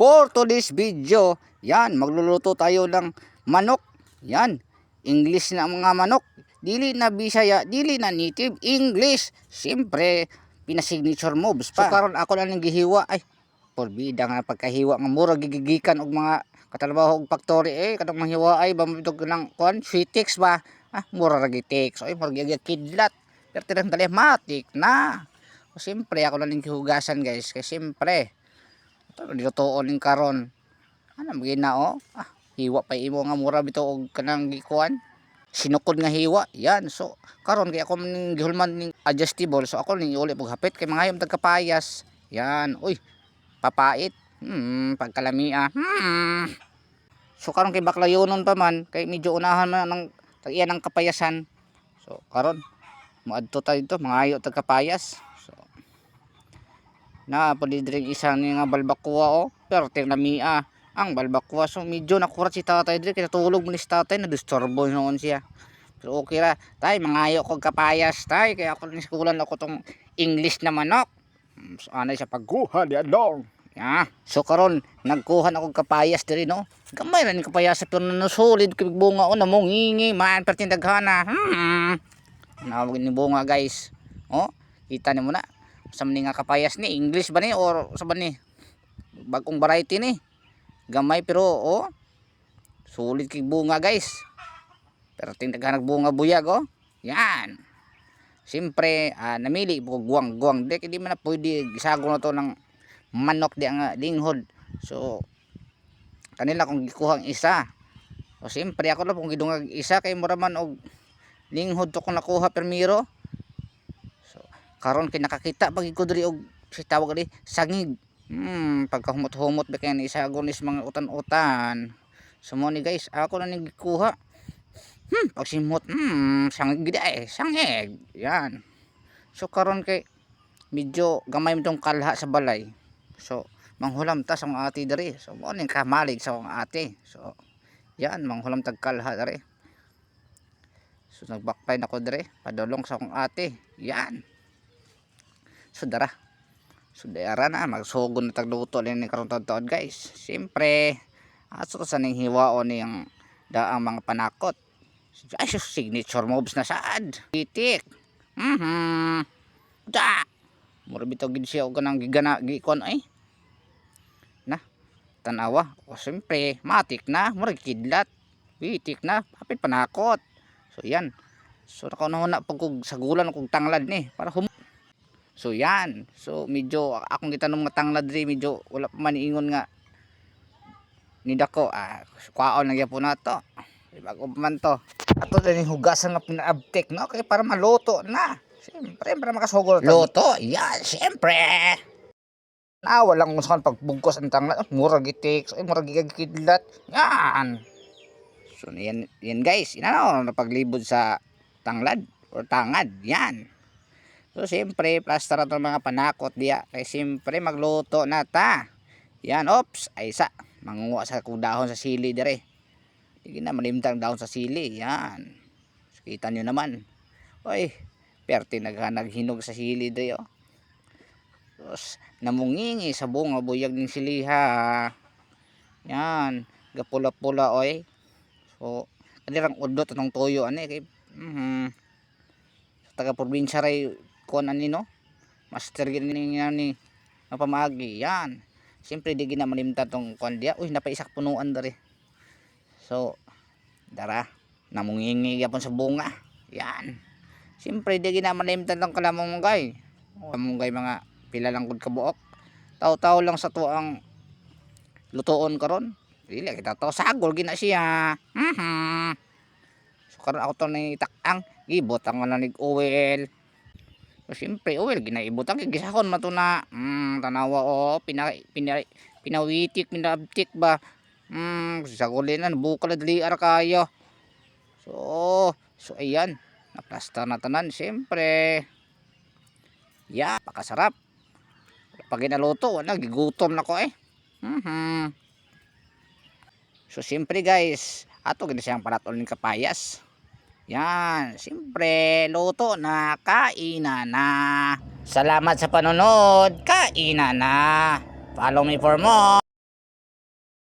For today's video, yan, magluluto tayo ng manok. Yan, English na mga manok. Dili na Bisaya, dili na native English. Siyempre, pinasignature moves pa. So karon ako na ning gihiwa ay porbida nga pagkahiwa nga mura gigigikan og mga katrabaho og factory eh kadang mahiwa ay bamutog ng kon sweetix ba ah mura ra gitex ay mura gyud kidlat pero tirang telematic na o siyempre ako na ning gihugasan guys kay siyempre nilutoon ning karon. Ano magina oh ah hiwa pa imo nga mura bitaw og kanang gikuan. Sinukod nga hiwa yan. So karon kay ako ning gihulman ning adjustable. So ako ning uli pag hapit kay mga hayom tagkapayas. Yan uy papait. Hmm pagkalamia. Hmm. So karon kay baklayonon pa man kay medyo unahan man ng tag-iya ng kapayasan. So karon moadto tayo dito mga hayo tagkapayas na pwede diri isa ni nga balbakwa o pero lamia ang balbakwa so medyo nakurat si tatay diri kaya tulog mo ni si tatay na disturbo noon siya. Pero okay ra. Tay mga hayo kog kapayas tay. Kaya ako ni skulan ako tong English na manok. Mm, so anay sa pagkuha di adong ya so karon nagkuha na kog kapayas diri no? Gamay ra ni kapayas pero nasulid kay bunga o namong ngingi man pertin daghana. Hmm. Nawag ni bunga guys. Oh kita ni mo na sa nga kapayas ni English ba ni or sa ba ni bagong variety ni gamay pero oh sulit kay bunga guys pero tindagan bunga buyag oh yan Siyempre, ah, namili po guwang-guwang. Di, di man na pwede gisago na to ng manok di ang ah, linghod. So, kanila kung gikuhang isa. So, siyempre, ako lang kung gidungag isa kay mura man og linghod to kung nakuha permiro. Karon kay nakakita pag ko diri og si tawag diri sangig. Hmm, pagkahumot-humot ba kay ni isa agonis mga utan-utan. So, mo ni guys, ako na ning gikuha. Hmm, pagsimot, hmm, sangig gida eh, sangig. Yan. So karon kay medyo gamay mo tong kalha sa balay. So manghulam ta sa akong ate diri. So mo ning kamalig sa akong ate. So yan manghulam tag kalha diri. So nagbakpay na ko diri, padulong sa akong ate. Yan. So dara. So dara na magsugon na tagluto ni karon taon guys. Siyempre, aso sa ning hiwaon niyang daang mga panakot. Ay, signature moves na saad. Itik. Mhm. Da. Mura bitaw gid siya og kanang gigana gikon ay. Na. Tanawa. O siyempre, matik na, mura kidlat. Itik na, kapit panakot. So yan. So nakauna na pag kog sagulan kog tanglad ni para hum So yan. So medyo akong gitanong nga tanglad diri medyo wala pa man ingon nga nidako ah kwaon na gyapon na to. Bago pa man to. Ato din yung hugasan nga pinaabtik, no? Kaya para maluto na. Siyempre, para makasugol. Luto? Yan, siyempre. Na, walang kung saan pagbungkos ang tanglat. Mura gitik, ay mura gigagkidlat. Yan. So, yan, yan guys. Yan ano, napaglibod sa tanglad or tangad. Yan. So, siyempre, plaster na mga panakot diya. Kaya siyempre, magluto na ta. Yan, ops. Ay, isa. Mangunguha sa kudahon sa sili dire. Hindi na malimtang daon sa sili. Yan. So, kita nyo naman. Oy, perte naghanag-hinog sa sili dayo. Tapos, namungingi sa bunga buyag ng siliha. Yan. Gapula-pula oy. So, kanirang udot atong toyo ani kay mhm. Sa taga probinsya kon ani no. Master gini ni mapamagi. Yan. Siyempre di gina malimtan tong kon dia. Uy, napaisak punuan dari. So, dara, namungingi yapon sa bunga. Yan. Siyempre, di ginamalimtan ng kalamunggay. Kalamunggay mga pila lang kod kabuok. Taw-taw lang sa to ang lutoon karon. Dili kita to sagol gina siya. Mhm. So karon ako to ni takang gibot ang nanig oil. So siyempre oil ginaibot ang gisahon mato na. Mm, tanawa o pina, pina, pinawitik pinabtik ba Hmm, sagulin na bukal dali ara kayo. So, so ayan, naplasta na tanan siyempre. Ya, pakasarap. Pag inaluto, wala gigutom na ko eh. Mhm. So siyempre guys, ato gina siyang palatol ng kapayas. Yan, siyempre, luto na, kainan na. Salamat sa panonood, kainan na. Follow me for more.